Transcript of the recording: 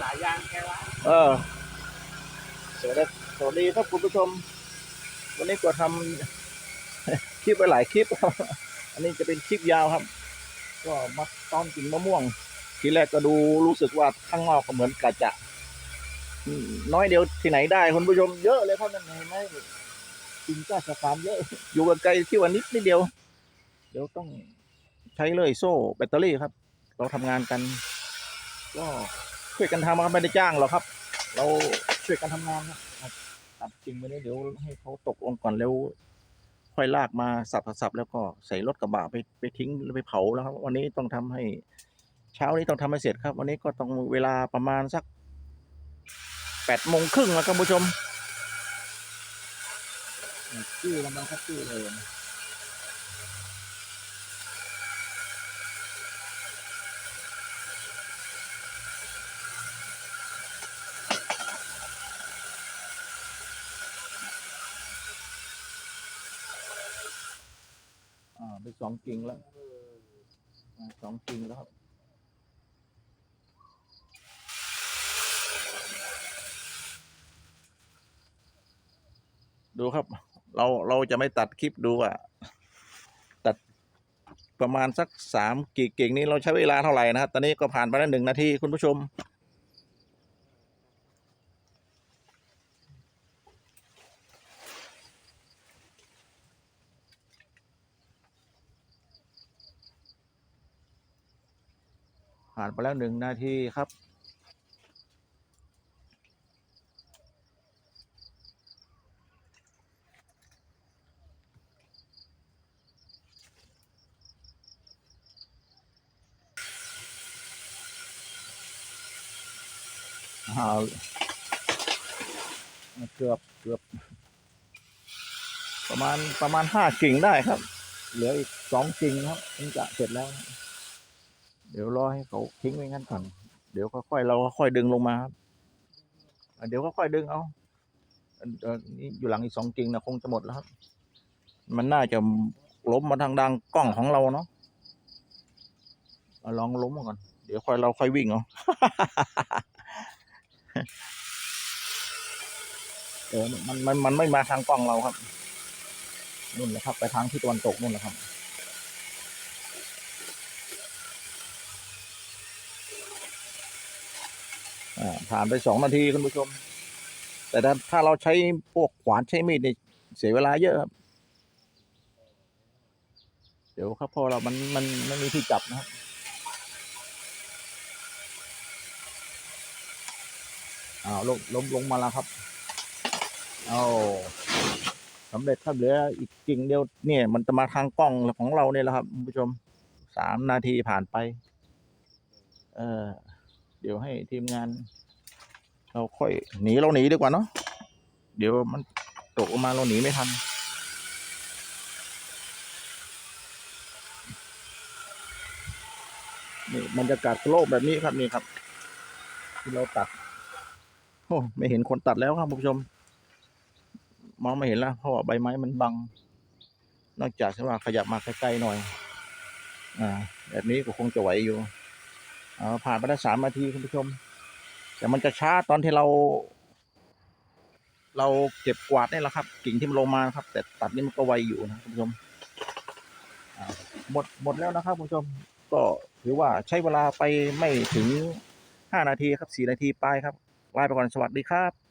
หลายอย่างแค่ว่าเออสวัสดีสวัสดีครับคุณผู้ชม วันนี้ก็ทำคลิปไปหลายคลิปครับ อันนี้จะเป็นคลิปยาวครับ ก็มาตอนกินมะม่วง ทีแรกก็ดูรู้สึกว่าข้างนอกก็เหมือนกระจะ น้อยเดียวที่ไหนได้คุณผู้ชมเยอะเลยครับนั่นเห็นไหมกินก้าสะพานเยอะ อยู่กันไกลที่วันนิดนิดเดียว เดี๋ยวต้องใช้เลยโซ่แบตเตอรี่ครับ เราทำงานกันก็ ช่วยกันทำครับไม่ได้จ้างหรอกครับ เราช่วยกันทำงานครับตัดจริงไปนี้เดี๋ยวให้เขาตกลงก่อนแล้ว ค่อยลากมาสับสับแล้วก็ใส่รถกระบะไปไปทิ้งหรือไปเผาแล้วครับ วันนี้ต้องทำให้เช้านี้ต้องทำให้เสร็จครับ วันนี้ก็ต้องเวลาประมาณสักแปดโมงครึ่งแล้วครับคุณผู้ชมชื่อแล้วมันครับชื่อเลย ไปสองกิ่งแล้วสองกิ่งแล้วครับดูครับ เราเราจะไม่ตัดคลิปดูอะ ตัดประมาณสักสามกี่กิ่งนี้เราใช้เวลาเท่าไหร่นะครับ ตอนนี้ก็ผ่านไปแล้วหนึ่งนาทีคุณผู้ชม ผ่านไปแล้วหนึ่งนาทีครับ เกือบเกือบ ประมาณประมาณห้ากิ่งได้ครับ เหลืออีกสองกิ่งครับถึงจะเสร็จแล้ว เดี๋ยวรอให้เขาทิ้งไว้งั้นก่อน เดี๋ยวค่อยๆเราค่อยดึงลงมาครับเดี๋ยวค่อยดึงเอาอนี่อยู่หลังอีกสองกิ่งนะคงจะหมดแล้วครับ มันน่าจะล้มมาทางดังกล้องของเราเนาะเอาลองล้มมาก่อน เดี๋ยวค่อยเราค่อยวิ่งเอาเออมันมันมันไม่มาทางกล้องเราครับนู่นแหละครับ ไปทางที่ตะวันตกนู่นแหละครับ อ่า ผ่านไปสองนาทีคุณผู้ชม แต่ถ้าถ้าเราใช้พวกขวานใช้มีดเนี่ยเสียเวลาเยอะครับ เดี๋ยวครับพอเรามันมันไม่มีที่จับนะครับอ้าวลงลงลงมาแล้วครับเอาสำเร็จครับเหลืออีกกิ่งเดียวเนี่ย มันจะมาทางกล้องของเราเนี่ยแหละครับคุณผู้ชมสามนาทีผ่านไป เออ เดี๋ยวให้ทีมงาน เราค่อยหนีเราหนีดีกว่าเนาะเดี๋ยวมันตกออกมาเราหนีไม่ทัน นี่บรรยากาศโลกแบบนี้ครับนี่ครับ ที่เราตัดโอ้ไม่เห็นคนตัดแล้วครับผู้ชม มองไม่เห็นแล้วเพราะว่าใบไม้มันบัง นอกจากว่าขยับมาใกล้ๆหน่อย อ่า แบบนี้ก็คงจะไหวอยู่ ผ่านไปได้สามนาทีคุณผู้ชม แต่มันจะช้าตอนที่เรา เราเก็บกวาดนี่แหละครับ กิ่งที่มันลงมาครับ แต่ตัดนี่มันก็ไวอยู่นะคุณผู้ชมหมดหมดแล้วนะครับคุณผู้ชม ก็ถือว่าใช้เวลาไปไม่ถึงห้านาทีครับสี่นาทีไปครับลาไปก่อนสวัสดีครับ